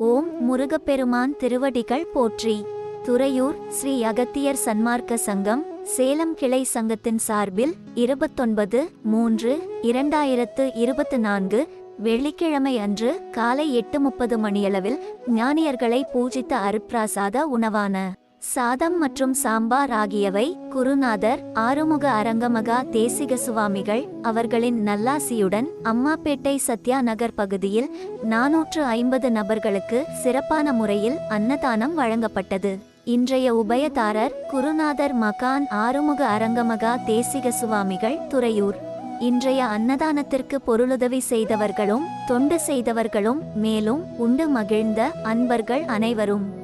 ஓம் முருகப்பெருமான் திருவடிகள் போற்றி. துறையூர் ஸ்ரீ அகத்தியர் சன்மார்க்க சங்கம் சேலம் கிளை சங்கத்தின் சார்பில் இருபத்தொன்பது மூன்று இரண்டாயிரத்து இருபத்து நான்கு வெள்ளிக்கிழமை அன்று காலை எட்டு முப்பது மணியளவில் ஞானியர்களை பூஜித்த அருப்பிராசாத உணவான சாதம் மற்றும் சாம்பார் ஆகியவை குருநாதர் ஆறுமுக அரங்கமகா தேசிக சுவாமிகள் அவர்களின் நல்லாசியுடன் அம்மாப்பேட்டை சத்யா நகர் பகுதியில் நாநூற்று ஐம்பது நபர்களுக்கு சிறப்பான முறையில் அன்னதானம் வழங்கப்பட்டது. இன்றைய உபயதாரர் குருநாதர் மகான் ஆறுமுக அரங்கமகா தேசிக சுவாமிகள் துறையூர். இன்றைய அன்னதானத்திற்கு பொருளுதவி செய்தவர்களும் தொண்டு செய்தவர்களும் மேலும் உண்டு மகிழ்ந்த அன்பர்கள் அனைவரும்.